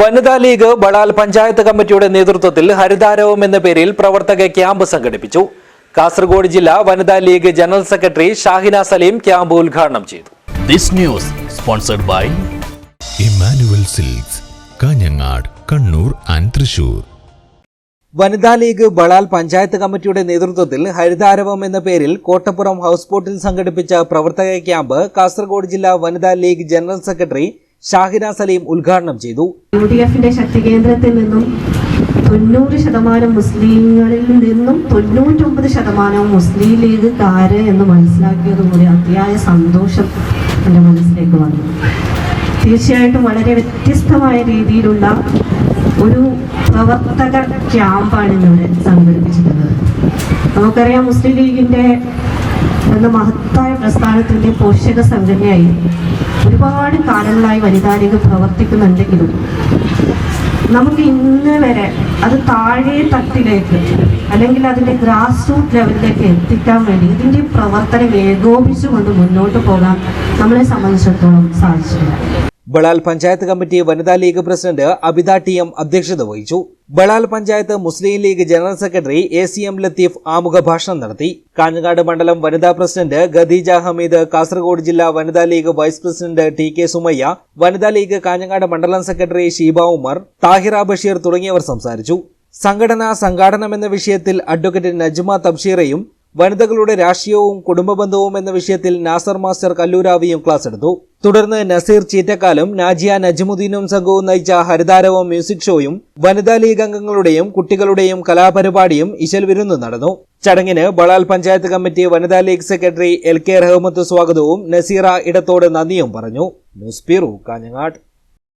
വനിതാ ലീഗ് ബളാൽ പഞ്ചായത്ത് കമ്മിറ്റിയുടെ നേതൃത്വത്തിൽ ഹരിതാരവം എന്ന പേരിൽ പ്രവർത്തക ക്യാമ്പ് സംഘടിപ്പിച്ചു. കാസർഗോഡ് ജില്ലാ വനിതാ league general secretary Shahina Saleem camp ഉദ്ഘാടനം ചെയ്തു. This news sponsored by Emmanuel silks Kanhangad Kannur and Thrissur. വനിതാ ലീഗ് ബളാൽ പഞ്ചായത്ത് കമ്മിറ്റിയുടെ നേതൃത്വത്തിൽ ഹരിതാരവം എന്ന പേരിൽ കോട്ടപ്പുറം ഹൗസ് ബോട്ടിൽ സംഘടിപ്പിച്ച പ്രവർത്തക ക്യാമ്പ് കാസർഗോഡ് ജില്ലാ വനിതാ league general secretary Shahina Saleem ഉദ്ഘാടനം ചെയ്തു. യു ഡി എഫിന്റെ ശക്തി കേന്ദ്രത്തിൽ നിന്നും തൊണ്ണൂറ് ശതമാനം മുസ്ലിങ്ങളിൽ നിന്നും തൊണ്ണൂറ്റൊമ്പത് ശതമാനവും മുസ്ലിം ലീഗുകാര് എന്ന് മനസ്സിലാക്കിയതുകൂടി അതിയായ സന്തോഷം എന്റെ മനസ്സിലേക്ക് വന്നു. തീർച്ചയായിട്ടും വളരെ വ്യത്യസ്തമായ രീതിയിലുള്ള ഒരു പ്രവർത്തക ക്യാമ്പാണ് ഇന്നിവിടെ സംഘടിപ്പിച്ചിട്ടുള്ളത്. നമുക്കറിയാം മുസ്ലിം ലീഗിന്റെ എന്ന മഹത്തായ പ്രസ്ഥാനത്തിന്റെ പോഷക സംഘടനയായി ഒരുപാട് കാലങ്ങളായി വനിതാ ലീഗ് പ്രവർത്തിക്കുന്നുണ്ടെങ്കിലും നമുക്ക് ഇന്ന് വരെ അത് താഴെ തട്ടിലേക്ക് അല്ലെങ്കിൽ അതിന്റെ ഗ്രാസ് റൂട്ട് ലെവലിലേക്ക് എത്തിക്കാൻ വേണ്ടി ഇതിന്റെ പ്രവർത്തനം ഏകോപിച്ചുകൊണ്ട് മുന്നോട്ട് പോകാൻ നമ്മളെ സംബന്ധിച്ചിടത്തോളം സാധിച്ചിട്ടില്ല. ബളാൽ പഞ്ചായത്ത് കമ്മിറ്റി വനിതാ league president Abitha T M അധ്യക്ഷത വഹിച്ചു. Balal panchayat Muslim league general secretary A C M Latheef ആമുഖ ഭാഷണം നടത്തി. കാഞ്ഞങ്ങാട് മണ്ഡലം വനിതാ പ്രസിഡന്റ് ഖദീജ ഹമീദ് കാസർഗോഡ് ജില്ലാ വനിതാ league vice president T K Sumayya വനിതാ ലീഗ് കാഞ്ഞങ്ങാട് മണ്ഡലം സെക്രട്ടറി ഷീബ ഉമർ താഹിറ ബഷീർ തുടങ്ങിയവർ സംസാരിച്ചു. സംഘടന സംഘാടനം എന്ന വിഷയത്തിൽ അഡ്വക്കേറ്റ് നജ്മ തബ്ഷീറയും വനിതകളുടെ രാഷ്ട്രീയവും കുടുംബബന്ധവും എന്ന വിഷയത്തിൽ നാസർ മാസ്റ്റർ കല്ലൂരാവിയും ക്ലാസ് എടുത്തു. തുടർന്ന് നസീർ ചീറ്റക്കാലും നാജിയ നജ്മുദ്ദീനും സംഘവും നയിച്ച ഹരിതാരവം മ്യൂസിക് ഷോയും വനിതാ ലീഗ് അംഗങ്ങളുടെയും കുട്ടികളുടെയും കലാപരിപാടിയും ഇശൽ വിരുന്ന് നടന്നു. ചടങ്ങിന് ബളാൽ പഞ്ചായത്ത് കമ്മിറ്റി വനിതാ league secretary L K Rahmath സ്വാഗതവും നസീറ ഇടത്തോട് നന്ദിയും പറഞ്ഞു. News bureau